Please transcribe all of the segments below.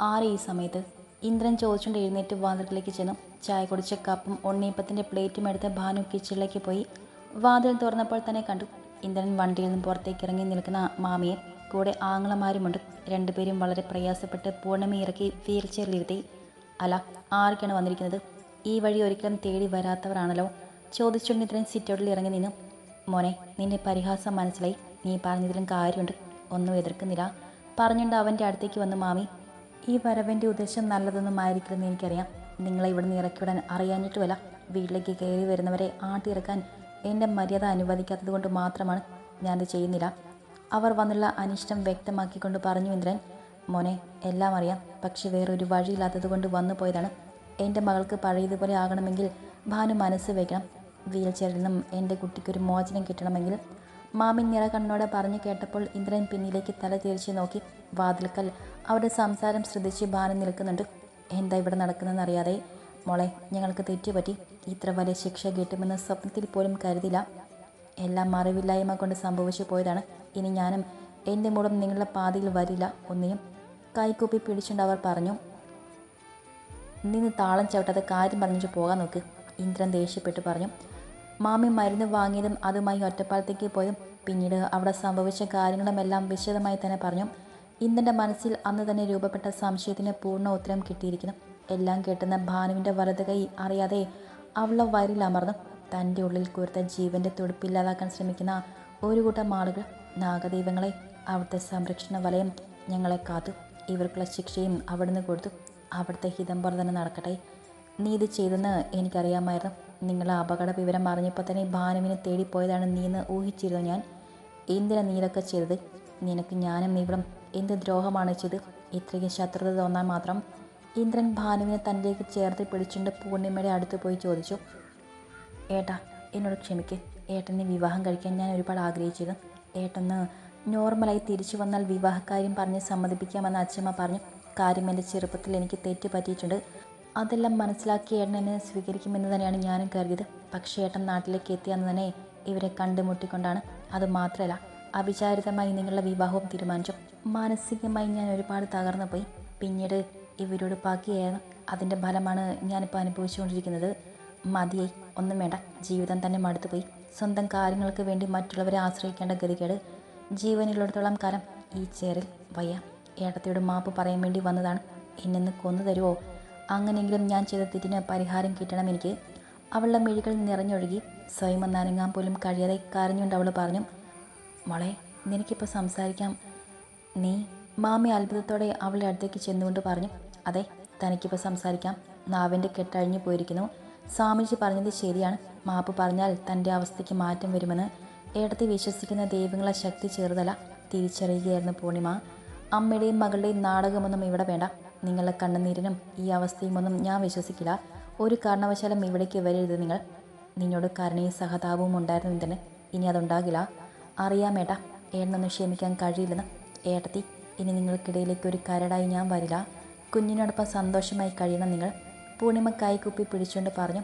ആരെ ഈ സമയത്ത് ഇന്ദ്രൻ ചോദിച്ചുകൊണ്ട് എഴുന്നേറ്റ് വാതിൽക്കിലേക്ക് ചെന്നു. ചായ കുടിച്ച കപ്പും ഉണ്ണിയപ്പത്തിന്റെ പ്ലേറ്റും എടുത്ത് ഭാനു കിച്ചണിലേക്ക് പോയി. വാതിൽ തുറന്നപ്പോൾ തന്നെ കണ്ടു. ഇന്ദ്രൻ വണ്ടിയിൽ നിന്ന് പുറത്തേക്ക് ഇറങ്ങി നിൽക്കുന്ന മാമിയെ കൂടെ ആങ്ങളമാരുമുണ്ട്. രണ്ടുപേരും വളരെ പ്രയാസപ്പെട്ട് പൂർണമി ഇറക്കി വീൽ ചെയറിലിരുത്തി അല്ല ആരൊക്കെയാണ് വന്നിരിക്കുന്നത്? ഈ വഴി ഒരിക്കലും തേടി വരാത്തവരാണല്ലോ. ചോദിച്ചുകൊണ്ട് ഇന്ദ്രൻ സിറ്റൗട്ടിൽ ഇറങ്ങി നിന്നു. മോനെ നിന്റെ പരിഹാസം മനസ്സിലായി. നീ പറഞ്ഞതിലും കാര്യമുണ്ട്. ഒന്നും എതിർക്കുന്നില്ല. പറഞ്ഞുകൊണ്ട് അവന്റെ അടുത്തേക്ക് വന്നു മാമി. ഈ വരവന്റെ ഉദ്ദേശം നല്ലതൊന്നും ആയിരിക്കില്ലെന്ന് എനിക്കറിയാം. നിങ്ങളെ ഇവിടെ നിന്ന് ഇറക്കിവിടാൻ അറിയാഞ്ഞിട്ടുമല്ല വീട്ടിലേക്ക് കയറി വരുന്നവരെ ആട്ടിയിറക്കാൻ എന്റെ മര്യാദ അനുവദിക്കാത്തത് കൊണ്ട് മാത്രമാണ് ഞാനത് ചെയ്യുന്നില്ല. അവർ വന്നുള്ള അനിഷ്ടം വ്യക്തമാക്കിക്കൊണ്ട് പറഞ്ഞു ഇന്ദ്രൻ മോനെ എല്ലാം അറിയാം. പക്ഷെ വേറൊരു വഴിയില്ലാത്തത് കൊണ്ട് വന്നു പോയതാണ്. എന്റെ മകൾക്ക് പഴയതുപോലെ ആകണമെങ്കിൽ ഭാനു മനസ്സ് വയ്ക്കണം വീൽ ചെയറിൽ നിന്നും എന്റെ കുട്ടിക്കൊരു മോചനം കിട്ടണമെങ്കിൽ മാമി നിറ കണ്ണോടെ പറഞ്ഞു കേട്ടപ്പോൾ ഇന്ദ്രൻ പിന്നിലേക്ക് തല തിരിച്ചു നോക്കി വാതിൽക്കൽ. അവരുടെ സംസാരം ശ്രദ്ധിച്ച് ഭാനം നിൽക്കുന്നുണ്ട്. എന്താ ഇവിടെ നടക്കുന്നതെന്ന് അറിയാതെ. മോളെ ഞങ്ങൾക്ക് തെറ്റുപറ്റി. ഇത്ര വലിയ ശിക്ഷ കിട്ടുമെന്ന് സ്വപ്നത്തിൽ പോലും കരുതില്ല. എല്ലാം അറിവില്ലായ്മ കൊണ്ട് സംഭവിച്ചു പോയതാണ്. ഇനി ഞാനും എന്റെ മൂടം നിങ്ങളുടെ പാതയിൽ വരില്ല. ഒന്നിനും കൈക്കൂപ്പി പിടിച്ചുകൊണ്ട് അവർ പറഞ്ഞു നിന്ന് താളം ചവിട്ടാതെ കാര്യം പറഞ്ഞിട്ട് പോകാൻ നോക്ക് ഇന്ദ്രൻ ദേഷ്യപ്പെട്ട് പറഞ്ഞു. മാമി മരുന്ന് വാങ്ങിയതും അതുമായി ഒറ്റപ്പാലത്തേക്ക് പോയതും പിന്നീട് അവിടെ സംഭവിച്ച കാര്യങ്ങളുമെല്ലാം വിശദമായി തന്നെ പറഞ്ഞു. ഇന്നെന്റെ മനസ്സിൽ അന്ന് തന്നെ രൂപപ്പെട്ട സംശയത്തിന് പൂർണ ഉത്തരം കിട്ടിയിരിക്കുന്നു. എല്ലാം കേട്ടുന്ന ഭാനുവിന്റെ വലത് കൈ അറിയാതെ അവളെ വയറിൽ അമർന്നു. തന്റെ ഉള്ളിൽ കുരുത്ത ജീവന്റെ തുടുപ്പില്ലാതാക്കാൻ ശ്രമിക്കുന്ന ഒരു കൂട്ടം ആളുകൾ നാഗദൈവങ്ങളെ അവിടുത്തെ സംരക്ഷണ വലയം ഞങ്ങളെ കാത്തു. ഇവർക്കുള്ള ശിക്ഷയും അവിടുന്ന് കൊടുത്തു. അവിടുത്തെ ഹിതം പോലെ തന്നെ നടക്കട്ടെ. നീ ഇത് ചെയ്തെന്ന് എനിക്കറിയാമായിരുന്നു. നിങ്ങളെ അപകട വിവരം അറിഞ്ഞപ്പോൾ തന്നെ ഭാനുവിനെ തേടിപ്പോയതാണ് നീ എന്ന് ഊഹിച്ചിരുന്നു ഞാൻ. എന്തിനാ നീ ചെയ്തത്? നിനക്ക് ഞാനും ഇവിടം എന്ത് ദ്രോഹമാണ് ചെയ്ത്? ഇത്രയ്ക്ക് ശത്രുത തോന്നാൻ മാത്രം ഇന്ദ്രൻ ഭാനുവിനെ തന്നിലേക്ക് ചേർത്ത് പിടിച്ചുകൊണ്ട് പൂർണിമയുടെ അടുത്ത് പോയി ചോദിച്ചു. ഏട്ടാ എന്നോട് ക്ഷമിക്ക്. ഏട്ടനെ വിവാഹം കഴിക്കാൻ ഞാൻ ഒരുപാട് ആഗ്രഹിച്ചിരുന്നു. ഏട്ടന്ന് നോർമലായി തിരിച്ചു വന്നാൽ വിവാഹക്കാര്യം പറഞ്ഞ് സമ്മതിപ്പിക്കാമെന്ന് അച്ഛമ്മ പറഞ്ഞു. കാര്യം എന്റെ ചെറുപ്പത്തിൽ എനിക്ക് തെറ്റ് പറ്റിയിട്ടുണ്ട്. അതെല്ലാം മനസ്സിലാക്കി ഏട്ടൻ എന്നെ സ്വീകരിക്കുമെന്ന് തന്നെയാണ് ഞാനും കരുതിയത്. പക്ഷേ ഏട്ടൻ നാട്ടിലേക്ക് എത്തിയെന്ന് തന്നെ ഇവരെ കണ്ടുമുട്ടിക്കൊണ്ടാണ്. അത് മാത്രമല്ല അവിചാരിതമായി നിങ്ങളുടെ വിവാഹവും തീരുമാനിച്ചു. മാനസികമായി ഞാൻ ഒരുപാട് തകർന്നു പോയി. പിന്നീട് ഇവരോട് ബാക്കിയായിരുന്നു അതിന്റെ ഫലമാണ് ഞാനിപ്പോൾ അനുഭവിച്ചുകൊണ്ടിരിക്കുന്നത്. മതിയായി ഒന്നും വേണ്ട. ജീവിതം തന്നെ മടുത്തുപോയി സ്വന്തം കാര്യങ്ങൾക്ക് വേണ്ടി മറ്റുള്ളവരെ ആശ്രയിക്കേണ്ട ഗതികേട്. ജീവനിലുള്ളിടത്തോളം കാലം ഈ ചേറിൽ വയ്യ. ഏട്ടത്തിയോട് മാപ്പ് പറയാൻ വേണ്ടി വന്നതാണ്. എന്നെ കൊന്നു തരുമോ അങ്ങനെയെങ്കിലും ഞാൻ ചെയ്ത തെറ്റിന് പരിഹാരം കിട്ടണം എനിക്ക്. അവളുടെ മിഴികൾ നിറഞ്ഞൊഴുകി സ്വയം ഒന്നനങ്ങാൻ പോലും കഴിയാതെ കരഞ്ഞുകൊണ്ട് അവൾ പറഞ്ഞു മോളെ നിനക്കിപ്പോൾ സംസാരിക്കാം. നീ മാമി അത്ഭുതത്തോടെ അവളുടെ അടുത്തേക്ക് ചെന്നുകൊണ്ട് പറഞ്ഞു അതെ തനിക്കിപ്പോൾ സംസാരിക്കാം. നാവിന്റെ കെട്ടഴിഞ്ഞു പോയിരിക്കുന്നു. സ്വാമിജി പറഞ്ഞത് ശരിയാണ്. മാപ്പ് പറഞ്ഞാൽ തന്റെ അവസ്ഥയ്ക്ക് മാറ്റം വരുമെന്ന്. ഏടത്തി വിശ്വസിക്കുന്ന ദൈവങ്ങളെ ശക്തി ചെറുതല തിരിച്ചറിയുകയായിരുന്നു പൂർണിമ. അമ്മയുടെയും മകളുടെയും നാടകമൊന്നും ഇവിടെ വേണ്ട. നിങ്ങളുടെ കണ്ണുനീരിനും ഈ അവസ്ഥയും ഒന്നും ഞാൻ വിശ്വസിക്കില്ല. ഒരു കാരണവശാലും ഇവിടേക്ക് വരരുത് നിങ്ങൾ. നിന്നോട് കരുണയും സഹതാപവും ഉണ്ടായിരുന്നു തന്നെ ഇനി അതുണ്ടാകില്ല. അറിയാമേട്ട ഏട്ടനൊന്നും ക്ഷമിക്കാൻ കഴിയില്ലെന്ന്. ഏട്ടത്തി ഇനി നിങ്ങൾക്കിടയിലേക്ക് ഒരു കരടായി ഞാൻ വരില്ല. കുഞ്ഞിനോടൊപ്പം സന്തോഷമായി കഴിയണം നിങ്ങൾ. പൂർണിമ കൈകുപ്പി പിടിച്ചുകൊണ്ട് പറഞ്ഞു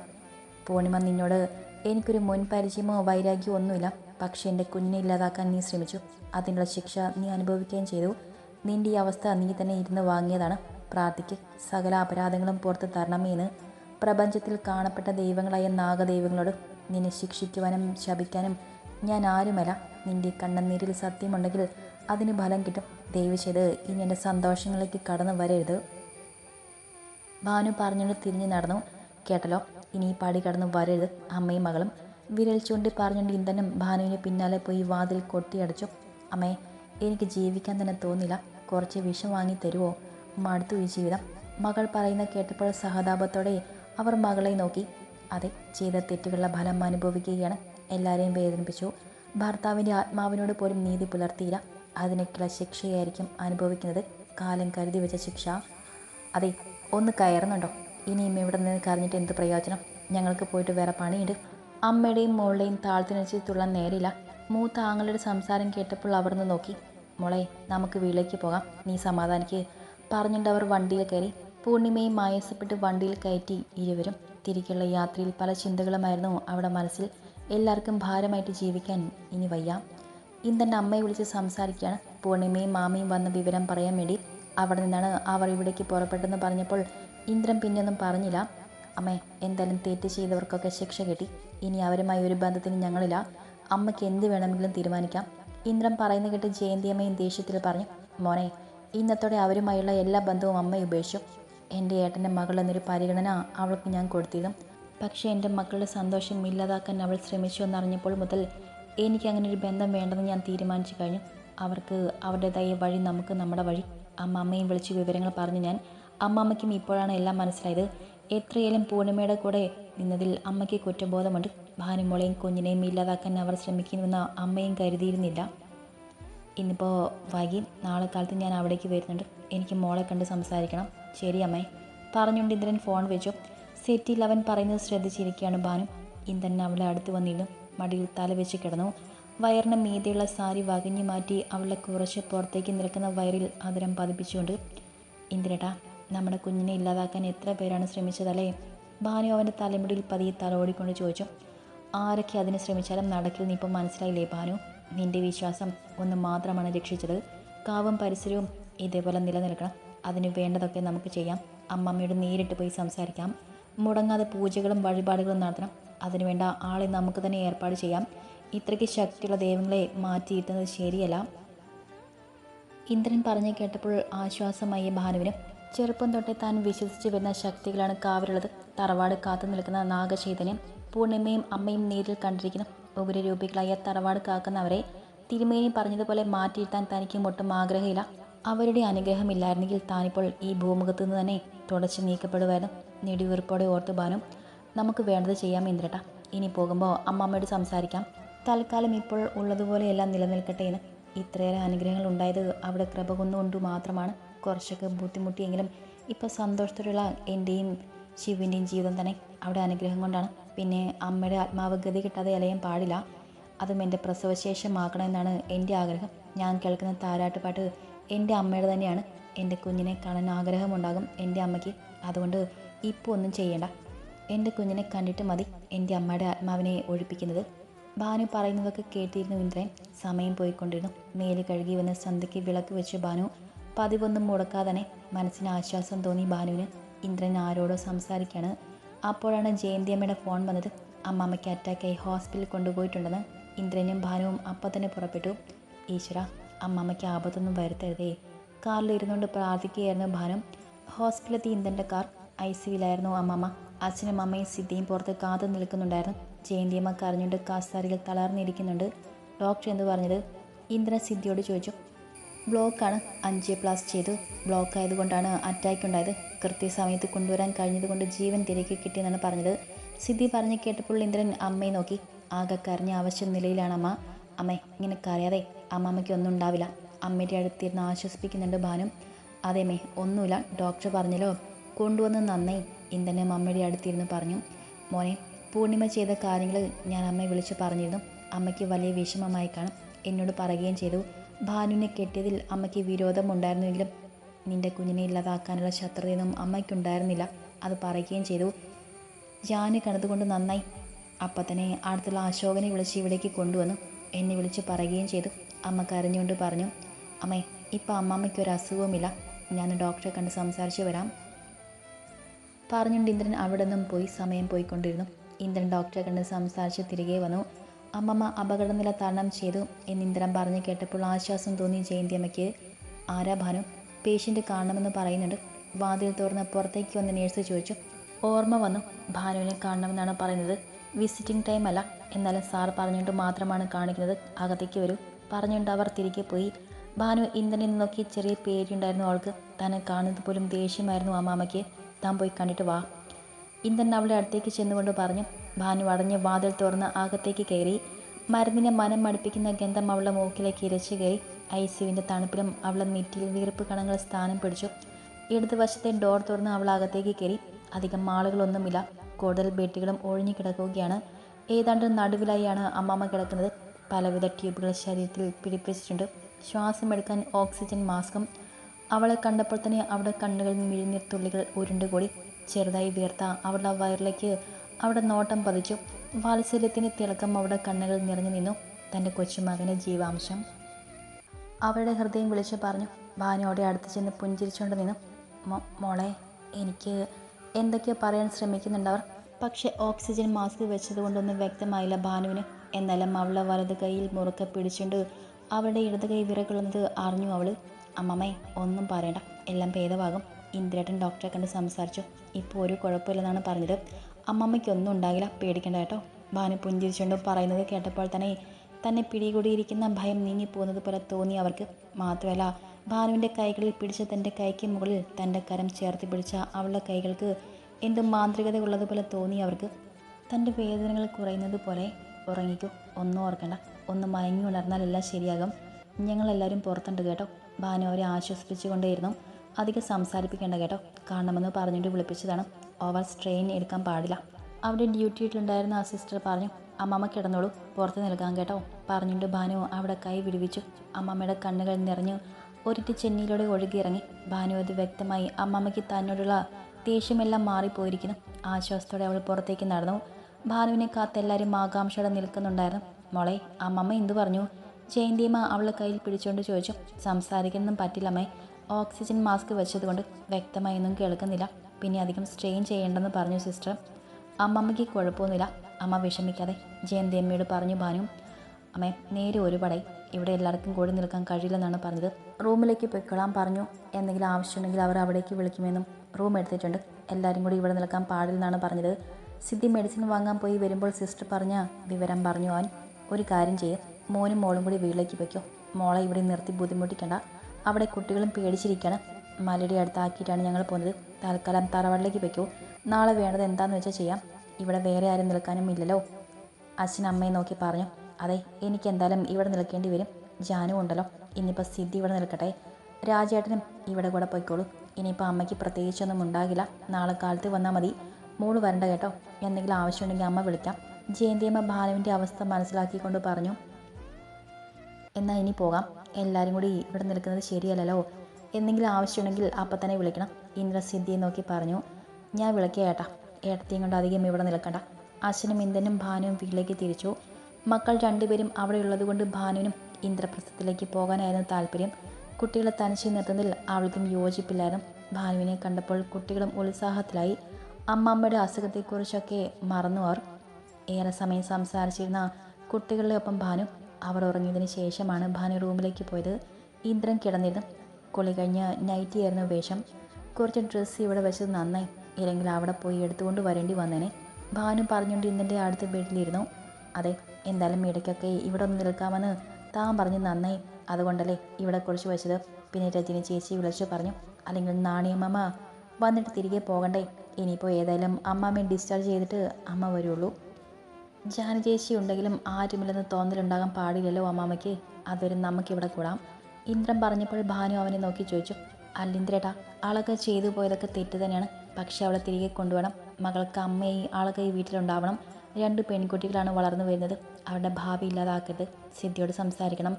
പൂർണിമ നിന്നോട് എനിക്കൊരു മുൻ പരിചയമോ വൈരാഗ്യമോ ഒന്നുമില്ല. പക്ഷേ എന്റെ കുഞ്ഞിനെ ഇല്ലാതാക്കാൻ നീ ശ്രമിച്ചു. അതിനുള്ള ശിക്ഷ നീ അനുഭവിക്കുകയും ചെയ്തു. നിന്റെ ഈ അവസ്ഥ നീ തന്നെ ഇരുന്ന് വാങ്ങിയതാണ്. പ്രാർത്ഥിക്ക്. സകല അപരാധങ്ങളും പുറത്ത് തരണം എന്ന് പ്രപഞ്ചത്തിൽ കാണപ്പെട്ട ദൈവങ്ങളായ നാഗദൈവങ്ങളോട് നിന്നെ ശിക്ഷിക്കുവാനും ശപിക്കാനും ഞാൻ ആരുമല്ല. നിന്റെ കണ്ണുനീരിൽ സത്യമുണ്ടെങ്കിൽ അതിന് ഫലം കിട്ടും. ദയവ് ചെയ്ത് ഇനി എന്റെ സന്തോഷങ്ങളിലേക്ക് കടന്നു വരരുത്. ഭാനു പറഞ്ഞുകൊണ്ട് തിരിഞ്ഞു നടന്നു. കേട്ടല്ലോ ഇനി പടി കടന്നു വരരുത്. അമ്മയും മകളും വിരൽ ചൂണ്ടി പറഞ്ഞുകൊണ്ട് ഇന്ധനം ഭാനുവിന് പിന്നാലെ പോയി വാതിൽ കൊട്ടിയടച്ചു. അമ്മേ എനിക്ക് ജീവിക്കാൻ തന്നെ തോന്നില്ല. കുറച്ച് വിഷം വാങ്ങി തരുമോ മടുത്തു ഈ ജീവിതം മകൾ പറയുന്ന കേട്ടപ്പോൾ സഹതാപത്തോടെ അവർ മകളെ നോക്കി. അതെ ചെയ്ത തെറ്റുകളുടെ ഫലം അനുഭവിക്കുകയാണ്. എല്ലാവരെയും വേദനിപ്പിച്ചു. ഭർത്താവിന്റെ ആത്മാവിനോട് പോലും നീതി പുലർത്തിയില്ല. അതിനൊക്കെയുള്ള ശിക്ഷയായിരിക്കും അനുഭവിക്കുന്നത്. കാലം കരുതി വെച്ച ശിക്ഷ. അതെ ഒന്ന് കയറുന്നുണ്ടോ? ഇനിയും ഇവിടെ നിന്ന് കരഞ്ഞിട്ട് എന്ത് പ്രയോജനം? ഞങ്ങൾക്ക് പോയിട്ട് വേറെ പണിയുണ്ട്. അമ്മയുടെയും മോളുടെയും താളത്തിനനുസരിച്ചുള്ള നേരില്ല. മൂത്ത ആങ്ങളുടെ സംസാരം കേട്ടപ്പോൾ അവർ നോക്കി. മോളെ നമുക്ക് വീട്ടിലേക്ക് പോകാം. നീ സമാധാനിക്ക്. പറഞ്ഞുകൊണ്ട് അവർ വണ്ടിയിൽ കയറി പൂർണിമയും മായസപ്പെട്ട് വണ്ടിയിൽ കയറ്റി ഇരുവരും തിരിക്കുള്ള യാത്രയിൽ പല ചിന്തകളുമായിരുന്നു അവിടെ മനസ്സിൽ. എല്ലാവർക്കും ഭാരമായിട്ട് ജീവിക്കാൻ ഇനി വയ്യ. ഇന്ന് തന്നെ അമ്മയെ വിളിച്ച് സംസാരിക്കുകയാണ്. പൂർണിമയും മാമയും വന്ന വിവരം പറയാൻ വേണ്ടി അവിടെ നിന്നാണ് അവർ ഇവിടേക്ക് പുറപ്പെട്ടെന്ന് പറഞ്ഞപ്പോൾ ഇന്ദ്രൻ പിന്നെയൊന്നും പറഞ്ഞില്ല. അമ്മേ എന്തായാലും തെറ്റ് ചെയ്തവർക്കൊക്കെ ശിക്ഷ കിട്ടി. ഇനി അവരുമായി ഒരു ബന്ധത്തിന് ഞങ്ങളില്ല. അമ്മയ്ക്ക് എന്ത് വേണമെങ്കിലും തീരുമാനിക്കാം. ഇന്ദ്രൻ പറയുന്ന കേട്ട് ജയന്തിയമ്മയും ദേഷ്യത്തിൽ പറഞ്ഞു മോനെ ഇന്നത്തോടെ അവരുമായുള്ള എല്ലാ ബന്ധവും അമ്മ ഉപേക്ഷിച്ചു. എന്റെ ഏട്ടന്റെ മകൾ എന്നൊരു പരിഗണന അവൾക്ക് ഞാൻ കൊടുത്തിരുന്നു. പക്ഷേ എന്റെ മക്കളുടെ സന്തോഷം ഇല്ലാതാക്കാൻ അവൾ ശ്രമിച്ചു എന്നറിഞ്ഞപ്പോൾ മുതൽ എനിക്ക് അങ്ങനെ ഒരു ബന്ധം വേണ്ടെന്ന് ഞാൻ തീരുമാനിച്ചു കഴിഞ്ഞു. അവർക്ക് അവരുടേതായ വഴി നമുക്ക് നമ്മുടെ വഴി. അമ്മ അമ്മയും വിളിച്ച് വിവരങ്ങൾ പറഞ്ഞു ഞാൻ അമ്മമ്മയ്ക്കും ഇപ്പോഴാണ് എല്ലാം മനസ്സിലായത്. എത്രയേലും പൂർണിമയുടെ കൂടെ നിന്നതിൽ അമ്മയ്ക്ക് കുറ്റബോധമുണ്ട്. ഭാനുമോളെയും കുഞ്ഞിനെയും ഇല്ലാതാക്കാൻ അവർ ശ്രമിക്കുന്നുവെന്ന് അമ്മയും കരുതിയിരുന്നില്ല. ഇന്നിപ്പോൾ വൈകി നാളെ കാലത്ത് ഞാൻ അവിടേക്ക് വരുന്നുണ്ട്. എനിക്ക് മോളെ കണ്ട് സംസാരിക്കണം. ശരി അമ്മേ പറഞ്ഞുകൊണ്ട് ഇന്ദ്രൻ ഫോൺ വെച്ചു. സെറ്റിൽ അവൻ പറയുന്നത് ശ്രദ്ധിച്ചിരിക്കുകയാണ് ഭാനു. ഇന്ദ്രൻ അവളെ അടുത്ത് വന്നിരുന്നു. മടിയിൽ തല വെച്ച് കിടന്നു. വയറിന് മീതെയുള്ള സാരി വകഞ്ഞു മാറ്റി അവളെ കുറച്ച് പുറത്തേക്ക് നിൽക്കുന്ന വയറിൽ അതിരം പതിപ്പിച്ചുകൊണ്ട് ഇന്ദ്രേട്ടാ നമ്മുടെ കുഞ്ഞിനെ ഇല്ലാതാക്കാൻ എത്ര പേരാണ് ശ്രമിച്ചതല്ലേ? ഭാനു അവന്റെ തലമുടിയിൽ പതിയെ തലോടിക്കൊണ്ട് ചോദിച്ചു. ആരൊക്കെ അതിന് ശ്രമിച്ചാലും നടക്കില്ലെന്ന് ഇപ്പം മനസ്സിലായില്ലേ ഭാനു? നിന്റെ വിശ്വാസം ഒന്ന് മാത്രമാണ് രക്ഷിച്ചത്. കാവും പരിസരവും ഇതേപോലെ നിലനിൽക്കണം. അതിന് വേണ്ടതൊക്കെ നമുക്ക് ചെയ്യാം. അമ്മമ്മയോട് നേരിട്ട് പോയി സംസാരിക്കാം. മുടങ്ങാതെ പൂജകളും വഴിപാടുകളും നടത്തണം. അതിനുവേണ്ട ആളെ നമുക്ക് തന്നെ ഏർപ്പാട് ചെയ്യാം. ഇത്രയ്ക്ക് ശക്തിയുള്ള ദൈവങ്ങളെ മാറ്റിയിരുത്തുന്നത് ശരിയല്ല. ഇന്ദ്രൻ പറഞ്ഞു കേട്ടപ്പോൾ ആശ്വാസമായ ഭാനുവിന് ചെറുപ്പം തൊട്ടേ താൻ വിശ്വസിച്ച് വരുന്ന ശക്തികളാണ് കാവലുള്ളത്. തറവാട് കാത്തു നിൽക്കുന്ന നാഗചൈതന്യം പൂർണിമയും അമ്മയും നേരിൽ കണ്ടിരിക്കുന്നു. ഉഗ്രരൂപികളായ തറവാട് കാക്കുന്നവരെ തിരുമേനി പറഞ്ഞതുപോലെ മാറ്റിയിരുത്താൻ തനിക്ക് ഒട്ടും ആഗ്രഹമില്ല. അവരുടെ അനുഗ്രഹമില്ലായിരുന്നെങ്കിൽ താനിപ്പോൾ ഈ ഭൂമുഖത്തു നിന്ന് തന്നെ തുടച്ചു നീക്കപ്പെടുമായിരുന്നു നെടിവീർപ്പോടെ ഓർത്തു ബാനും നമുക്ക് വേണ്ടത് ചെയ്യാം ഇന്ദ്രട്ട. ഇനി പോകുമ്പോൾ അമ്മമ്മയോട് സംസാരിക്കാം. തൽക്കാലം ഇപ്പോൾ ഉള്ളതുപോലെ എല്ലാം നിലനിൽക്കട്ടെ എന്ന്. ഇത്രയേറെ അനുഗ്രഹങ്ങൾ ഉണ്ടായത് അവിടെ കൃപ കൊന്നുകൊണ്ട് മാത്രമാണ്. കുറച്ചൊക്കെ ബുദ്ധിമുട്ടിയെങ്കിലും ഇപ്പോൾ സന്തോഷത്തോടുള്ള എന്റെയും ശിവന്റെയും ജീവിതം തന്നെ അവിടെ അനുഗ്രഹം കൊണ്ടാണ്. പിന്നെ അമ്മയുടെ ആത്മാവ് ഗതി കിട്ടാതെ അലയാൻ പാടില്ല. അതും എന്റെ പ്രസവശേഷമാക്കണമെന്നാണ് എന്റെ ആഗ്രഹം. ഞാൻ കേൾക്കുന്ന താരാട്ടുപാട്ട് എന്റെ അമ്മയുടെ തന്നെയാണ്. എന്റെ കുഞ്ഞിനെ കാണാൻ ആഗ്രഹമുണ്ടാകും എന്റെ അമ്മയ്ക്ക്. അതുകൊണ്ട് ഇപ്പോൾ ഒന്നും ചെയ്യണ്ട. എന്റെ കുഞ്ഞിനെ കണ്ടിട്ട് മതി എന്റെ അമ്മയുടെ ആത്മാവിനെ ഒഴിപ്പിക്കുന്നത്. ഭാനു പറയുന്നതൊക്കെ കേട്ടിരുന്നു ഇന്ദ്രൻ. സമയം പോയിക്കൊണ്ടിരുന്നു. മേൽ കഴുകി വന്ന് സന്ധ്യയ്ക്ക് വിളക്ക് വെച്ച് ഭാനു പതിവൊന്നും മുടക്കാതെ തന്നെ മനസ്സിന് ആശ്വാസം തോന്നി ഭാനുവിന്. ഇന്ദ്രൻ ആരോടോ സംസാരിക്കുകയാണ്. അപ്പോഴാണ് ജയന്തിയമ്മയുടെ ഫോൺ വന്നത്. അമ്മമ്മയ്ക്ക് അറ്റാക്കായി ഹോസ്പിറ്റലിൽ കൊണ്ടുപോയിട്ടുണ്ടെന്ന്. ഇന്ദ്രനും ഭാനുവും അപ്പം തന്നെ പുറപ്പെട്ടു. ഈശ്വര അമ്മമ്മയ്ക്ക് ആപത്തൊന്നും വരുത്തരുതേ. കാറിൽ ഇരുന്നുകൊണ്ട് പ്രാർത്ഥിക്കുകയായിരുന്നു ഭാനു. ഹോസ്പിറ്റലെത്തി ഇന്ദ്രന്റെ കാർ ഐ സിയിലായിരുന്നു അമ്മമ്മ. അച്ഛനും അമ്മയും സിദ്ധിയും പുറത്ത് കാത്തു നിൽക്കുന്നുണ്ടായിരുന്നു. ജയന്തിയമ്മ കരഞ്ഞുകൊണ്ട് കാസാരികൾ തളർന്നിരിക്കുന്നുണ്ട്. ഡോക്ടർ എന്ന് പറഞ്ഞത് ഇന്ദ്രൻ സിദ്ധിയോട് ചോദിച്ചു. ബ്ലോക്കാണ് അഞ്ച് പ്ലസ് ചെയ്തു. ബ്ലോക്ക് ആയതുകൊണ്ടാണ് അറ്റാക്ക് ഉണ്ടായത് കൃത്യസമയത്ത് കൊണ്ടുവരാൻ കഴിഞ്ഞതുകൊണ്ട് ജീവൻ തിരികെ കിട്ടിയെന്നാണ് പറഞ്ഞത്. സിദ്ധി പറഞ്ഞ് കേട്ടപ്പോൾ ഇന്ദ്രൻ അമ്മയെ നോക്കി. ആകെ കരഞ്ഞ ആവശ്യം നിലയിലാണ് അമ്മ ഇങ്ങനെ കരയാതെ അമ്മമ്മയ്ക്ക് ഒന്നും ഉണ്ടാവില്ല. അമ്മയുടെ അടുത്തിരുന്ന് ആശ്വസിപ്പിക്കുന്നുണ്ട് ഭാനും. അതേമേ ഒന്നുമില്ല. ഡോക്ടർ പറഞ്ഞല്ലോ. കൊണ്ടുവന്ന് നന്നായി ഇന്ദ്രനും അമ്മയുടെ അടുത്തിരുന്ന് പറഞ്ഞു. മോനെ പൂർണിമ ചെയ്ത കാര്യങ്ങൾ ഞാൻ അമ്മയെ വിളിച്ച് പറഞ്ഞിരുന്നു. അമ്മയ്ക്ക് വലിയ വിഷമമായി കാണും. എന്നോട് പറയുകയും ചെയ്തു. ഭാനുവിനെ കെട്ടിയതിൽ അമ്മയ്ക്ക് വിരോധമുണ്ടായിരുന്നുവെങ്കിലും നിന്റെ കുഞ്ഞിനെ ഇല്ലാതാക്കാനുള്ള ശത്രുതയൊന്നും അമ്മയ്ക്കുണ്ടായിരുന്നില്ല. അത് പറയുകയും ചെയ്തു. ജാന് കണ്ടതുകൊണ്ട് നന്നായി അപ്പം തന്നെ അടുത്തുള്ള അശോകനെ വിളിച്ച് ഇവിടേക്ക് കൊണ്ടുവന്നു. എന്നെ വിളിച്ച് പറയുകയും ചെയ്തു. അമ്മ കരഞ്ഞുകൊണ്ട് പറഞ്ഞു അമ്മേ ഇപ്പം അമ്മാമ്മയ്ക്ക് ഒരു അസുഖവുമില്ല. ഞാൻ ഡോക്ടറെ കണ്ട് സംസാരിച്ച് വരാം. പറഞ്ഞുകൊണ്ട് ഇന്ദ്രൻ അവിടെ നിന്നും പോയി സമയം പോയിക്കൊണ്ടിരുന്നു. ഇന്ദ്രൻ ഡോക്ടറെ കണ്ട് സംസാരിച്ച് തിരികെ വന്നു. അമ്മമ്മ അപകടനില തരണം ചെയ്തു എന്ന് ഇന്ദ്രൻ പറഞ്ഞ് കേട്ടപ്പോൾ ആശ്വാസം തോന്നി ജയന്തിയമ്മയ്ക്ക്. ആരാ ഭാനു? പേഷ്യന്റ് കാണണമെന്ന് പറയുന്നുണ്ട്. വാതിൽ തുറന്ന് പുറത്തേക്ക് വന്ന് നേഴ്സ് ചോദിച്ചു. ഓർമ്മ വന്നു. ഭാനുവിനെ കാണണമെന്നാണ് പറയുന്നത്. വിസിറ്റിംഗ് ടൈം അല്ല എന്നാലും സാർ പറഞ്ഞുകൊണ്ട് മാത്രമാണ് കാണിക്കുന്നത്. അകത്തേക്ക് വരൂ. പറഞ്ഞുകൊണ്ട് അവർ തിരികെ പോയി. ഭാനു ഇന്ദ്രനെ നോക്കി ചെറിയ പേടിയുണ്ടായിരുന്നു അവൾക്ക്. തന്നെ കാണുന്നത് പോലും ദേഷ്യമായിരുന്നു അമ്മാമ്മയ്ക്ക് താൻ പോയി കണ്ടിട്ട് വാ. ഇന്ദ്രൻ അവളുടെ അടുത്തേക്ക് ചെന്നുകൊണ്ട് പറഞ്ഞു ഭാനു അടഞ്ഞ് വാതിൽ തുറന്ന് അകത്തേക്ക് കയറി. മരുന്നിനെ മനം മടുപ്പിക്കുന്ന ഗന്ധം അവളുടെ മൂക്കിലേക്ക് ഇരച്ചു കയറി. ഐ സിയുവിന്റെ തണുപ്പിലും അവളുടെ നെറ്റിയിൽ വീർപ്പ് കണങ്ങൾ സ്ഥാനം പിടിച്ചു. ഇടതുവശത്തെ ഡോർ തുറന്ന് അവൾ അകത്തേക്ക് കയറി. അധികം ആളുകളൊന്നുമില്ല. കൂടുതൽ ബെഡുകളും ഒഴിഞ്ഞു കിടക്കുകയാണ്. ഏതാണ്ട് നടുവിലായാണ് അമ്മമ്മ കിടക്കുന്നത്. പലവിധ ട്യൂബുകൾ ശരീരത്തിൽ പിടിപ്പിച്ചിട്ടുണ്ട്. ശ്വാസമെടുക്കാൻ ഓക്സിജൻ മാസ്കും. അവളെ കണ്ടപ്പോൾ തന്നെ അവിടെ കണ്ണുകളിൽ മിഴിഞ്ഞ തുള്ളികൾ ഉരുണ്ടുകൂടി. ചെറുതായി വീർത്ത അവളുടെ വയറിലേക്ക് അവിടെ നോട്ടം പതിച്ചു. വാത്സല്യത്തിന്റെ തിളക്കം അവളുടെ കണ്ണുകൾ നിറഞ്ഞു നിന്നു. തന്റെ കൊച്ചുമകന്റെ ജീവാംശം. അവളുടെ ഹൃദയം വിളിച്ചു പറഞ്ഞു. ഭാനുവോടെ അടുത്ത് ചെന്ന് പുഞ്ചിരിച്ചുകൊണ്ട് നിന്നു. "മോ- മോളെ എനിക്ക് എന്തൊക്കെയോ പറയാൻ ശ്രമിക്കുന്നുണ്ടവർ പക്ഷേ ഓക്സിജൻ മാസ്ക് വെച്ചതുകൊണ്ടൊന്നും വ്യക്തമായില്ല ഭാനുവിന്. എന്നാലും അവളെ വലത് കൈയിൽ മുറുക്കെ പിടിച്ചുകൊണ്ട് അവളുടെ ഇടത് കൈ വിറകൊള്ളുന്നത് അറിഞ്ഞു അവൾ. അമ്മമ്മേ ഒന്നും പറയണ്ട. എല്ലാം ഭേദമാകും. ഇന്ദിരേട്ടൻ ഡോക്ടറെ കണ്ട് സംസാരിച്ചു. ഇപ്പോൾ ഒരു കുഴപ്പമില്ലെന്നാണ് പറഞ്ഞത്. അമ്മമ്മയ്ക്കൊന്നും ഉണ്ടാകില്ല. പേടിക്കണ്ട കേട്ടോ. ഭാനു പുഞ്ചിരിച്ചുകൊണ്ട് പറയുന്നത് കേട്ടപ്പോൾ തന്നെ തന്നെ പിടികൂടിയിരിക്കുന്ന ഭയം നീങ്ങിപ്പോകുന്നത് പോലെ തോന്നി അവർക്ക്. മാത്രമല്ല ഭാനുവിന്റെ കൈകളിൽ പിടിച്ച തന്റെ കൈക്ക് മുകളിൽ തന്റെ കരം ചേർത്ത് പിടിച്ച അവളുടെ കൈകൾക്ക് എന്ത് മാന്ത്രികത ഉള്ളതുപോലെ തോന്നി അവർക്ക്. തന്റെ വേദനകൾ കുറയുന്നത് പോലെ ഉറങ്ങിക്കും. ഒന്നും ഓർക്കണ്ട. ഒന്ന് മയങ്ങി ഉണർന്നാൽ എല്ലാം ശരിയാകും. ഞങ്ങളെല്ലാവരും പുറത്തുണ്ട് കേട്ടോ. ഭാനു അവരെ ആശ്വസിപ്പിച്ചുകൊണ്ടേയിരുന്നു. അധികം സംസാരിപ്പിക്കേണ്ട കേട്ടോ. കാണണമെന്ന് പറഞ്ഞിട്ട് വിളിപ്പിച്ചതാണ്. ഓവർ സ്ട്രെയിൻ എടുക്കാൻ പാടില്ല. അവിടെ ഡ്യൂട്ടിയിലുണ്ടായിരുന്ന ആ സിസ്റ്റർ പറഞ്ഞു അമ്മമ്മ കിടന്നോളൂ. പുറത്ത് നിൽക്കാൻ കേട്ടോ. പറഞ്ഞുകൊണ്ട് ഭാനു അവിടെ കൈ വിടുവിച്ചു. അമ്മമ്മയുടെ കണ്ണുകൾ നിറഞ്ഞു ഒരിറ്റ് ചെന്നിയിലൂടെ ഒഴുകിയിറങ്ങി. ഭാനു അത് വ്യക്തമായി അമ്മമ്മയ്ക്ക് തന്നോടുള്ള ദേഷ്യമെല്ലാം മാറിപ്പോയിരിക്കുന്നു. ആശ്വാസത്തോടെ അവൾ പുറത്തേക്ക് നടന്നു. ഭാനുവിനെ കാത്ത് എല്ലാവരും ആകാംക്ഷയോടെ നിൽക്കുന്നുണ്ടായിരുന്നു. മോളെ അമ്മമ്മ എന്തു പറഞ്ഞു? ജയന്തിയമ്മ അവളെ കയ്യിൽ പിടിച്ചുകൊണ്ട് ചോദിച്ചു. സംസാരിക്കാനൊന്നും പറ്റില്ലമ്മേ ഓക്സിജൻ മാസ്ക് വെച്ചതുകൊണ്ട് വ്യക്തമായി ഒന്നും കേൾക്കുന്നില്ല. പിന്നെ അധികം സ്ട്രെയിൻ ചെയ്യേണ്ടെന്ന് പറഞ്ഞു സിസ്റ്റർ. അമ്മമ്മയ്ക്ക് കുഴപ്പമൊന്നുമില്ല. അമ്മ വിഷമിക്കാതെ ജയന്തിയമ്മയോട് പറഞ്ഞു ഭാനു. അമ്മേ നേരെ ഒരു ഇവിടെ എല്ലാവർക്കും കൂടി നിൽക്കാൻ കഴിയില്ലെന്നാണ് പറഞ്ഞത്. റൂമിലേക്ക് പൊയ്ക്കൊള്ളാൻ പറഞ്ഞു. എന്തെങ്കിലും ആവശ്യമുണ്ടെങ്കിൽ അവർ അവിടേക്ക് വിളിക്കുമെന്നും റൂം എടുത്തിട്ടുണ്ട്. എല്ലാവരും കൂടി ഇവിടെ നിൽക്കാൻ പാടില്ലെന്നാണ് പറഞ്ഞത്. സിദ്ധി മെഡിസിൻ വാങ്ങാൻ പോയി വരുമ്പോൾ സിസ്റ്റർ പറഞ്ഞ വിവരം പറഞ്ഞു അവൻ. ഒരു കാര്യം ചെയ്യും. മോനും മോളും കൂടി വീട്ടിലേക്ക് പൊയ്ക്കോ. മോളെ ഇവിടെ നിർത്തി ബുദ്ധിമുട്ടിക്കണ്ട. അവിടെ കുട്ടികളും പേടിച്ചിരിക്കുകയാണ് മലയുടെ അടുത്താക്കിയിട്ടാണ് ഞങ്ങൾ പോകുന്നത്. തൽക്കാലം തറവാടിലേക്ക് വയ്ക്കൂ നാളെ വേണ്ടത് എന്താണെന്ന് വെച്ചാൽ ചെയ്യാം. ഇവിടെ വേറെ ആരും നിൽക്കാനും ഇല്ലല്ലോ. അച്ഛൻ അമ്മയെ നോക്കി പറഞ്ഞു. അതെ എനിക്ക് എന്തായാലും ഇവിടെ നിൽക്കേണ്ടി വരും. ജാനു ഉണ്ടല്ലോ. ഇനിയിപ്പോൾ സിദ്ധി ഇവിടെ നിൽക്കട്ടെ. രാജേട്ടനും ഇവിടെ കൂടെ പോയിക്കോളൂ. ഇനിയിപ്പോൾ അമ്മയ്ക്ക് പ്രത്യേകിച്ചൊന്നും ഉണ്ടാകില്ല. നാളെ കാലത്ത് വന്നാൽ മതി. മോൾ വരണ്ട കേട്ടോ. എന്തെങ്കിലും ആവശ്യമുണ്ടെങ്കിൽ അമ്മ വിളിക്കാം. ജയന്തിയമ്മ ബാലുവിന്റെ അവസ്ഥ മനസ്സിലാക്കിക്കൊണ്ട് പറഞ്ഞു. എന്നാൽ ഇനി പോകാം. എല്ലാവരും കൂടി ഇവിടെ നിൽക്കുന്നത് ശരിയല്ലല്ലോ. എന്തെങ്കിലും ആവശ്യമുണ്ടെങ്കിൽ അപ്പം തന്നെ വിളിക്കണം. ഇന്ദ്രസിദ്ധിയെ നോക്കി പറഞ്ഞു. ഞാൻ വിളിക്കുക ഏട്ടാ. ഏട്ടത്തെയും കൊണ്ട് അധികം ഇവിടെ നിൽക്കണ്ട. അച്ഛനും ഇന്ദനും ഭാനുവും വീട്ടിലേക്ക് തിരിച്ചു. മക്കൾ രണ്ടുപേരും അവിടെ ഉള്ളതുകൊണ്ട് ഭാനുവിനും ഇന്ദ്രപ്രസ്ഥത്തിലേക്ക് പോകാനായിരുന്നു താല്പര്യം. കുട്ടികളെ തനിച്ച് നിർത്തുന്നതിൽ അവൾക്കും യോജിപ്പില്ലായിരുന്നു. ഭാനുവിനെ കണ്ടപ്പോൾ കുട്ടികളും ഉത്സാഹത്തിലായി. അമ്മമ്മയുടെ അസുഖത്തെക്കുറിച്ചൊക്കെ മറന്നു അവർ. ഏറെ സമയം സംസാരിച്ചിരുന്ന കുട്ടികളുടെ ഒപ്പം ഭാനു അവർ ഉറങ്ങിയതിന് ശേഷമാണ് ഭാനു റൂമിലേക്ക് പോയത്. ഇന്ദ്രൻ കിടന്നിരുന്നു. കുളി കഴിഞ്ഞ് നൈറ്റി ആയിരുന്നു വേഷം. കുറച്ച് ഡ്രസ്സ് ഇവിടെ വെച്ചത് നന്നായി. ഇല്ലെങ്കിൽ അവിടെ പോയി എടുത്തുകൊണ്ട് വരേണ്ടി വന്നേനെ. ഭാനു പറഞ്ഞുകൊണ്ട് ഇന്ദ്രന്റെ അടുത്ത് വീട്ടിലിരുന്നു. അതെ എന്തായാലും ഇടയ്ക്കൊക്കെ ഇവിടെ ഒന്ന് നിൽക്കാമെന്ന് താൻ പറഞ്ഞ് നന്നായി അതുകൊണ്ടല്ലേ ഇവിടെ കുറച്ച് വെച്ചത്. പിന്നെ രജനി ചേച്ചി വിളിച്ചു പറഞ്ഞു അല്ലെങ്കിൽ നാണിയമ്മ വന്നിട്ട് തിരികെ പോകണ്ടേ. ഇനിയിപ്പോൾ ഏതായാലും അമ്മാമ്മയെ ഡിസ്ചാർജ് ചെയ്തിട്ട് അമ്മ വരുള്ളൂ. ജാന ചേച്ചി ഉണ്ടെങ്കിലും ആരുമില്ലെന്ന് തോന്നലുണ്ടാകാൻ പാടില്ലല്ലോ അമ്മാമ്മയ്ക്ക് അതുവരെ നമുക്കിവിടെ കൂടാം. ഇന്ദ്രൻ പറഞ്ഞപ്പോൾ ഭാനു അവനെ നോക്കി ചോദിച്ചു അല്ലിന്ദ്രേട്ടാ ആളൊക്കെ ചെയ്തു പോയതൊക്കെ തെറ്റ് തന്നെയാണ്. പക്ഷേ അവളെ തിരികെ കൊണ്ടുവേണം മകൾക്ക് അമ്മയെ ആളൊക്കെ ഈ വീട്ടിലുണ്ടാവണം. രണ്ട് പെൺകുട്ടികളാണ് വളർന്നു വരുന്നത്. അവരുടെ ഭാവി ഇല്ലാതാക്കരുത്. സിദ്ധിയോട് സംസാരിക്കണം.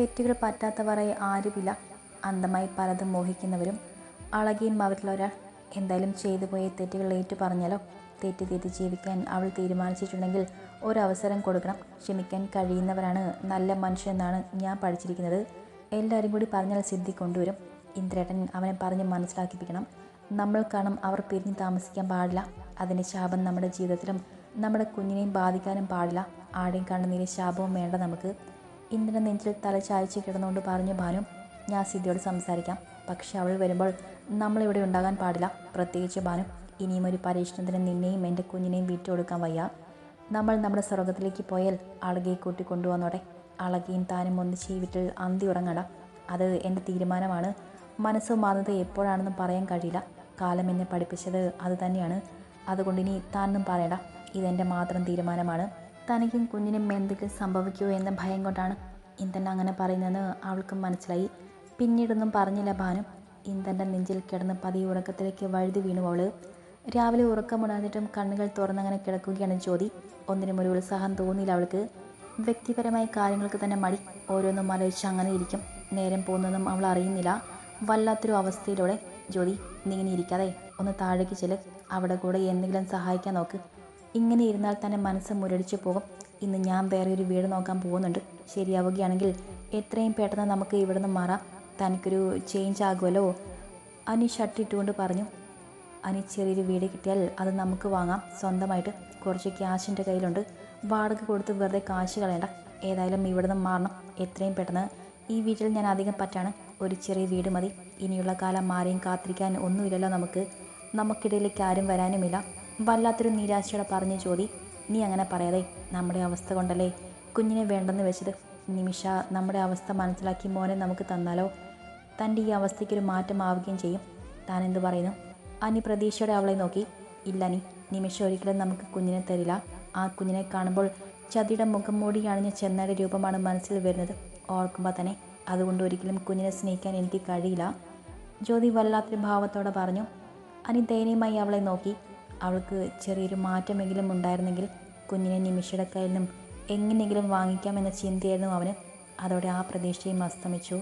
തെറ്റുകൾ പറ്റാത്തവരായി ആരുമില്ല. അന്ധമായി പലതും മോഹിക്കുന്നവരും അളകിയും അവരിലൊരാൾ എന്തായാലും ചെയ്തു പോയ തെറ്റുകൾ ഏറ്റു പറഞ്ഞാലോ? തെറ്റ് തെറ്റ് ജീവിക്കാൻ അവൾ തീരുമാനിച്ചിട്ടുണ്ടെങ്കിൽ ഒരവസരം കൊടുക്കണം. ക്ഷമിക്കാൻ കഴിയുന്നവരാണ് നല്ല മനുഷ്യനെന്നാണ് ഞാൻ പഠിച്ചിരിക്കുന്നത്. എല്ലാവരും കൂടി പറഞ്ഞാൽ സിദ്ധി കൊണ്ടുവരും. ഇന്ദ്രേട്ടൻ അവനെ പറഞ്ഞ് മനസ്സിലാക്കിപ്പിക്കണം. നമ്മൾ കാണും അവർ പിരിഞ്ഞ് താമസിക്കാൻ പാടില്ല. അതിന്റെ ശാപം നമ്മുടെ ജീവിതത്തിലും നമ്മുടെ കുഞ്ഞിനെയും ബാധിക്കാനും പാടില്ല. ആടെയും കണ്ണുനീര് ശാപവും വേണ്ട നമുക്ക്. ഇന്ദ്രൻ നെഞ്ചിൽ തല ചായച്ച് കിടന്നുകൊണ്ട് പറഞ്ഞു ഭാനു ഞാൻ സിദ്ധിയോട് സംസാരിക്കാം. പക്ഷെ അവൾ വരുമ്പോൾ നമ്മളിവിടെ ഉണ്ടാകാൻ പാടില്ല. പ്രത്യേകിച്ച് ഭാനു ഇനിയും ഒരു പരീക്ഷണത്തിന് നിന്നെയും എന്റെ കുഞ്ഞിനെയും വിട്ടുകൊടുക്കാൻ വയ്യ. നമ്മൾ നമ്മുടെ സ്വർഗത്തിലേക്ക് പോയാൽ അളകയെ കൂട്ടി കൊണ്ടുവന്നോടെ അളകയും താനും ഒന്ന് ഈ വീട്ടിൽ അന്തി ഉറങ്ങട അത് എന്റെ തീരുമാനമാണ്. മനസ്സ് മാറുന്നത് എപ്പോഴാണെന്നും പറയാൻ കഴിയില്ല. കാലം എന്നെ പഠിപ്പിച്ചത് അത് തന്നെയാണ്. അതുകൊണ്ട് ഇനി താനൊന്നും പറയണ്ട. ഇതെന്റെ മാത്രം തീരുമാനമാണ്. തനിക്കും കുഞ്ഞിനും എന്തെങ്കിലും സംഭവിക്കുമോ എന്ന ഭയം കൊണ്ടാണ് ഇന്തൻ അങ്ങനെ പറയുന്നതെന്ന് അവൾക്ക് മനസ്സിലായി. പിന്നീടൊന്നും പറഞ്ഞില്ല ഭാനു. ഇന്തന്റെ നെഞ്ചിൽ കിടന്ന് പതി ഉറക്കത്തിലേക്ക് വഴുതി വീണു അവൾ. രാവിലെ ഉറക്കമുണർന്നിട്ടും കണ്ണുകൾ തുറന്നങ്ങനെ കിടക്കുകയാണ് ജ്യോതി. ഒന്നിനും ഒരു ഉത്സാഹം തോന്നിയില്ല അവൾക്ക്. വ്യക്തിപരമായ കാര്യങ്ങൾക്ക് തന്നെ മടി. ഓരോന്നും ആലോചിച്ച് അങ്ങനെ ഇരിക്കും. നേരം പോകുന്നതും അവൾ അറിയുന്നില്ല. വല്ലാത്തൊരു അവസ്ഥയിലൂടെ ജ്യോതി നീ ഇങ്ങനെ ഇരിക്കാതെ ഒന്ന് താഴേക്ക് ചെല്ല്. അവിടെ കൂടെ എന്തെങ്കിലും സഹായിക്കാൻ നോക്ക്. ഇങ്ങനെ ഇരുന്നാൽ തന്നെ മനസ്സ് മുരടിച്ചു പോകും. ഇന്ന് ഞാൻ വേറെ ഒരു വീട് നോക്കാൻ പോകുന്നുണ്ട്. ശരിയാവുകയാണെങ്കിൽ എത്രയും പെട്ടെന്ന് നമുക്ക് ഇവിടെ നിന്ന് മാറാം. തനിക്കൊരു ചേഞ്ച് ആകുമല്ലോ. അനി ഷട്ടിട്ടുകൊണ്ട് പറഞ്ഞു. അനി ചെറിയൊരു വീട് കിട്ടിയാൽ അത് നമുക്ക് വാങ്ങാം. സ്വന്തമായിട്ട് കുറച്ച് ക്യാഷ് എന്റെ കയ്യിലുണ്ട്. വാടക കൊടുത്ത് വെറുതെ കാശ് കളയണ്ട. ഏതായാലും ഇവിടെ നിന്ന് മാറണം. എത്രയും പെട്ടെന്ന് ഈ വീട്ടിൽ ഞാൻ അധികം പറ്റാണ്. ഒരു ചെറിയ വീട് മതി. ഇനിയുള്ള കാലം മാറിയും കാത്തിരിക്കാൻ ഒന്നുമില്ലല്ലോ നമുക്ക്. നമുക്കിടയിലേക്ക് ആരും വരാനുമില്ല. വല്ലാത്തൊരു നിരാശയോടെ പറഞ്ഞ ജോലി നീ അങ്ങനെ പറയാതെ നമ്മുടെ അവസ്ഥ കൊണ്ടല്ലേ? കുഞ്ഞിനെ വേണ്ടെന്ന് വെച്ചത് നിമിഷ നമ്മുടെ അവസ്ഥ മനസ്സിലാക്കി മോനെ നമുക്ക് തന്നാലോ? തന്റെ ഈ അവസ്ഥയ്ക്കൊരു മാറ്റമാവുകയും ചെയ്യും. താൻ എന്ത് പറയുന്നു? അനി പ്രതീക്ഷയോടെ അവളെ നോക്കി. ഇല്ല നീ നിമിഷം ഒരിക്കലും നമുക്ക് കുഞ്ഞിനെ തരില്ല. ആ കുഞ്ഞിനെ കാണുമ്പോൾ ചതിയുടെ മുഖം മൂടി അണിഞ്ഞ ചെന്നയുടെ രൂപമാണ് മനസ്സിൽ വരുന്നത്. ഓർക്കുമ്പോൾ തന്നെ അതുകൊണ്ട് ഒരിക്കലും കുഞ്ഞിനെ സ്നേഹിക്കാൻ എനിക്ക് കഴിയില്ല. ജ്യോതി വല്ലാത്തൊരു ഭാവത്തോടെ പറഞ്ഞു. അനി ദയനീയമായി അവളെ നോക്കി. അവൾക്ക് ചെറിയൊരു മാറ്റമെങ്കിലും ഉണ്ടായിരുന്നെങ്കിൽ കുഞ്ഞിനെ നിമിഷയുടെ കയ്യിൽ നിന്നും എങ്ങനെയെങ്കിലും വാങ്ങിക്കാമെന്ന ചിന്തയായിരുന്നു അവന്. അതോടെ ആ പ്രതീക്ഷയും അസ്തമിച്ചു.